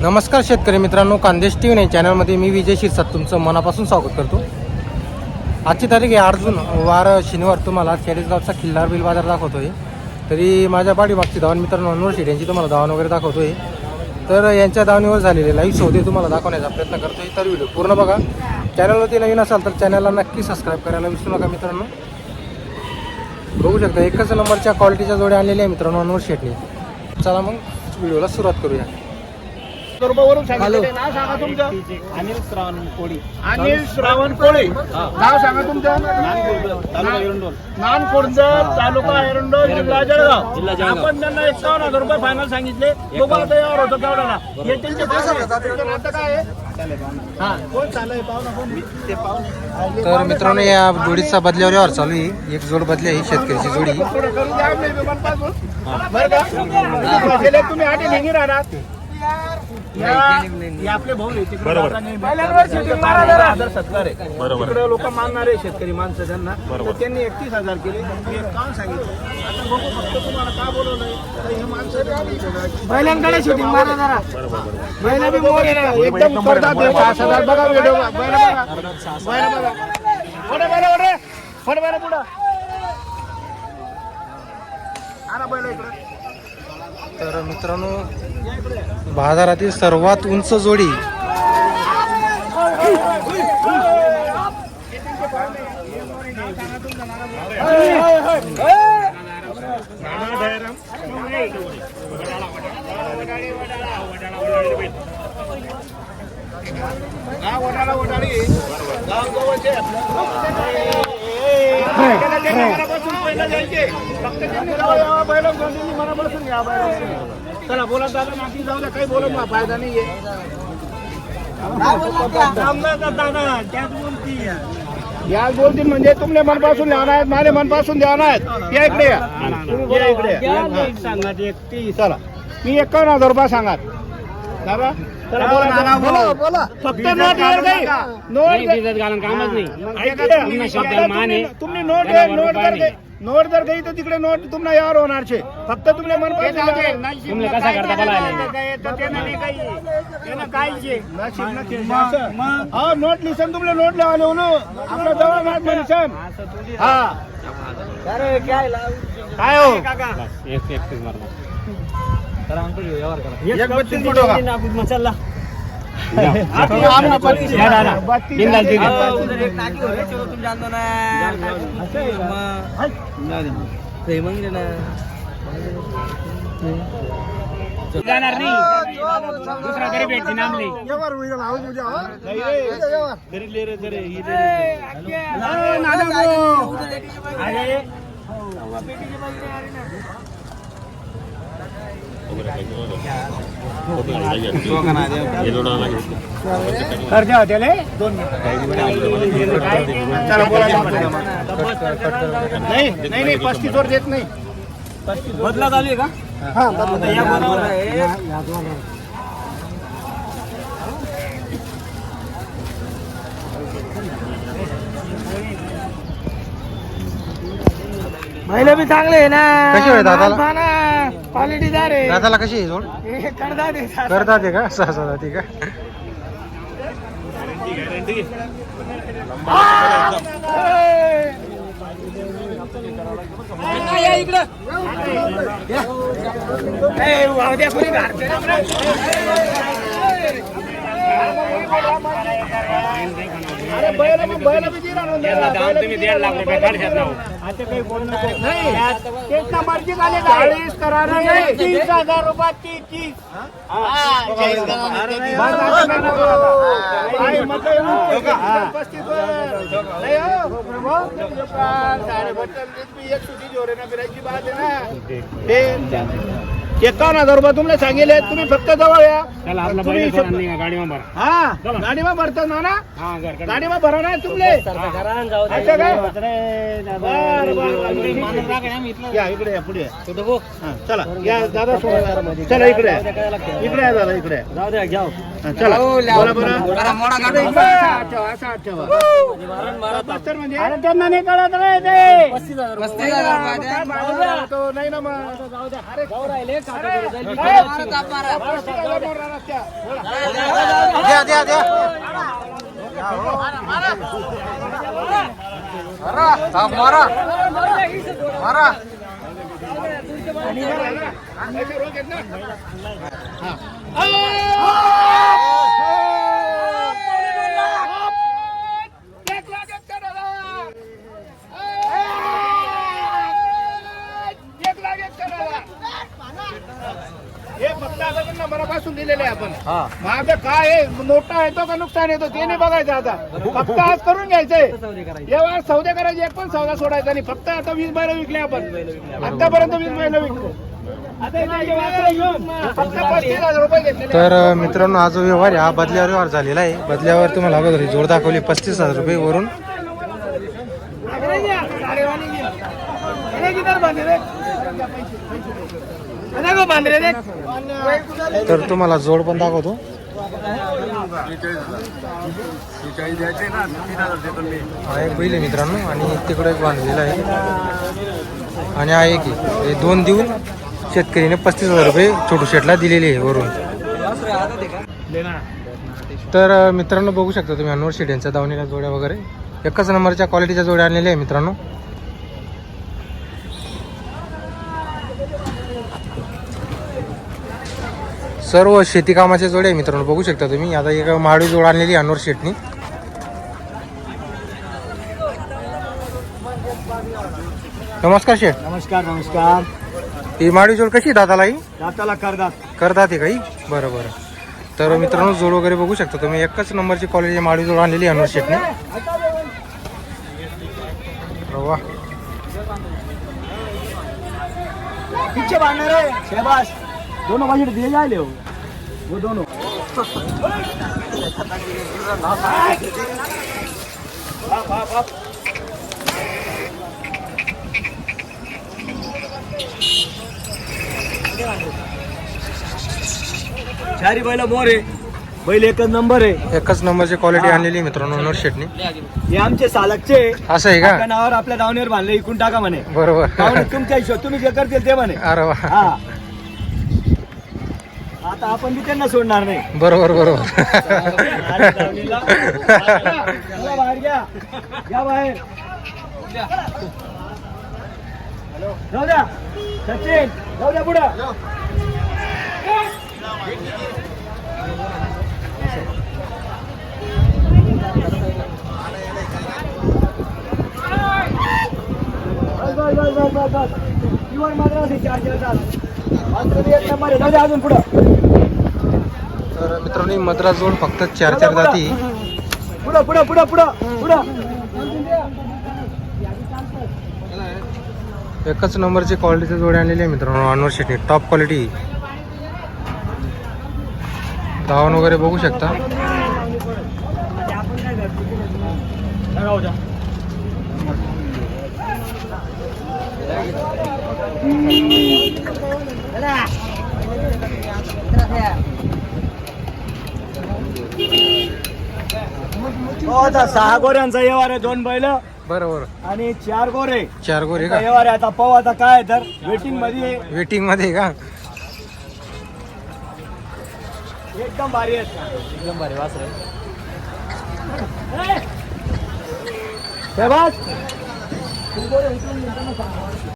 नमस्कार शेतकरी मित्रांनो कांदेश टी व्ही चॅनलमध्ये मी विजय शिरसाट तुमचं मनापासून स्वागत करतो. आजची तारीख आहे आठ जून वार शनिवार तुम्हाला चाळीसगावचा खिल्लार बिल बाजार दाखवतोय. तरी माझ्या पाठीमागची धावण मित्रांनो अनवर यांची तुम्हाला धावण वगैरे दाखवतोय. तर यांच्या धावणीवर झालेले लाईव्ह शोधे तुम्हाला दाखवण्याचा प्रयत्न करतोय. तर व्हिडिओ पूर्ण बघा. चॅनलवरती नवीन असाल तर चॅनलला नक्की सबस्क्राईब करायला विसरू नका मित्रांनो. बघू शकता एकच नंबरच्या क्वालिटीच्या जोड्या आणलेल्या आहे मित्रांनो अनवर शेटने. चला मग व्हिडिओला सुरुवात करूया. सांगितले. नाव सांगा तुमचं. अनिल श्रावण कोळी. अनिल श्रावण कोळी. नाव सांगा तुमचं. नानकोंडर तालुका एरंडोल. जिल्हा जळगाव. आपण त्यांना एकावन्न हजार रुपये फायनल सांगितले. बघू आता यावर होतो केवढ्याला येतील ते काय आहे? हा तर मित्रांनो या जोडीचा बदल्यावर यावर चालू आहे. एक जोड बदली आहे शेतकऱ्याची जोडी. तुम्ही निघी राहणार. आपले भाऊ आहे तिकडे जाताना बैलांवर शेती मारा जरा. आदर सत्कार आहे तिकडे लोक मानणारे शेतकरी माणसं त्यांना तर त्यांनी एकतीस हजार केले मी एक काम सांगितलं आता बघू फक्त तुम्हाला का बोलवलंय तर हे माणसं बैलांकडे शूटिंग मारा जरा बैला बी मोर आहे. एकदम करतात हे पाच हजार बघा व्हिडिओ बैला बघा बैला बघा पुढे बैला पुढे पुढे बैला पुढं आणा बैला इकडे तर मित्रांनो बाजारातील सर्वात उंच जोडी. पहिलं द्यायचे. फक्त त्यांनी जावं यावं, बैलं जोडलेली मनापासून घ्या, बैलं. चला बोला दादा नाती जाऊ द्या काही बोलत मला फायदा नाहीये याच बोलतील म्हणजे तुमले मनपासून ध्यान आहेत माझे मनपासून ध्यान आहेत. या इकडे या. इकडे. चला. मी एकावन्न हजार रुपये सांगा दादा बोला बोला. बोला फक्त नोट नोट कामच नाही. तुम्ही नोट नोट नोट जर काही तर तिकडे नोट तुम्हाला यावर होणार छे फक्त तुमले मन तुम्ही कसा करता बोला हा नोट लिसन तुमले नोट लावले हो आपल्या जवळ नोट लिसन हा काय हो एक मारला एक फोटो का बत्तीस. जाणार नाही. दुसरा गरीब भेटते नामले बोला नाही. नाही नाही पस्तीस वर देत नाही. बदला चालू आहे का हा बरोबर. महिला बी चांगले आहे ना कशी दादाला? क्वालिटीदार आहे दादाला कशी आहे जोड? हे करतात हे. करतात आहे. का सहा सहा जाती का ए, चाळीस करा तीस हजार रुपये तीस तीस बरं, आता काय नको आता. काय मतं येऊन ते प्रभू. साडे बत्तीस एक सुटी जोरे ना फिरायची बात आहे ना एकावन्न हजार रुपये तुम्हाला सांगितले तुम्ही फक्त जवळ या. आपला तुम्ही बैल सोडा नाही गाडीवर भरा. हा गाडीमा भरतात ना ना? हा घर भरा ना तुमले. असं काय बरं, बरं, बरं. या इकडे या पुढे या. हा, चला. या दादा सोडा चला इकडे या. इकडे या दादा इकडे या. जाऊ द्या घ्या चला बोला बरं म्हणजे त्यांना नाही कळत रे नाही ना मोर. द्या द्या द्या हा, मारा मारा असे रोग आहेत ना एक लाख एकाहत्तर हजार. एक लाख एकाहत्तर हजार. हे फक्त आता पण नंबरापासून दिलेले आहे आपण माझं काय आहे? नोटा येतो का नुकसान येतो? ते नाही बघायचं आता. फक्त आज करून घ्यायचंय जेव्हा सौदे करायचे. एक पण सौदा सोडायचा नाही. फक्त आता वीस बैल विकले आपण. आतापर्यंत वीस बैल विकले. तर मित्रांनो हा जो व्यवहार आहे हा बदल्यावर व्यवहार झालेला आहे. बदल्यावर तुम्हाला अगोदर जोड दाखवली पस्तीस हजार रुपये वरून. तर तुम्हाला जोड पण दाखवतो. हा एक बैल आहे मित्रांनो आणि तिकडे एक बांधलेला आहे. आणि हा एक हे दोन देऊन शेतकरीने पस्तीस हजार रुपये छोटू शेटला दिलेले आहे वरून. तर मित्रांनो बघू शकता तुम्ही अनवर शेट यांच्या दावणीला जोड्या वगैरे. एकच नंबरच्या क्वालिटीच्या जोड्या आणलेल्या आहे मित्रांनो. सर्व शेती कामाच्या जोड्या आहे मित्रांनो बघू शकता तुम्ही. आता एक माळी जोड आणलेली अनवर शेटनी. नमस्कार शेठ नमस्कार नमस्कार. ही माळी जोड कशी दाताला ही? दाताला करतात करतात हे? काही बरं बरं. तर मित्रांनो जोड वगैरे बघू शकता तुम्ही. एकच नंबरची क्वालिटी माळी जोड आणलेली अनवर शेटने. वा दोनों बाजू दिए जाए ले वो दोनों। चारी बैल मोर आहे बैल एकच नंबर आहे एकच नंबरची क्वालिटी आणलेली आहे मित्रांनो अनवर शेटने. हे आमचे सालकचे असं आहे आपल्या का नावावर आपल्या दावणीवर बांधले इकून टाका म्हणे. बरोबर. तुमच्या हिशोब तुम्ही जे करतील ते म्हणे. अरे वा. हा. आता आपण बी त्यांना सोडणार नाही. बरोबर बरोबर. चला बाहेर घ्या घ्या बाहेर. जाऊ द्या. सचिन जाऊ द्या पुढं. बस बस बस बस बस. बस मात्र असे चार चार तास. मात्र एक नंबर आहे. जाऊ द्या अजून पुढं. मित्रांनो मद्रास जोड फक्त चार चार जाती. पुढं पुढं पुढं पुढं पुढं. एकच नंबरची क्वालिटीची जोडी आणलेली आहे मित्रांनो अनवर शेटने टॉप क्वालिटी धावण वगैरे बघू शकता राहू द्या हो आता सहा गोऱ्यांचा व्यवहार आहे दोन बैल. बरं बरं आणि चार गोरे. चार गोरे का? व्यवहार आहे आता पाहू आता काय तर वेटिंगमध्ये. वेटिंगमध्ये का? एकदम भारी आहेत एकदम भारी वास रे.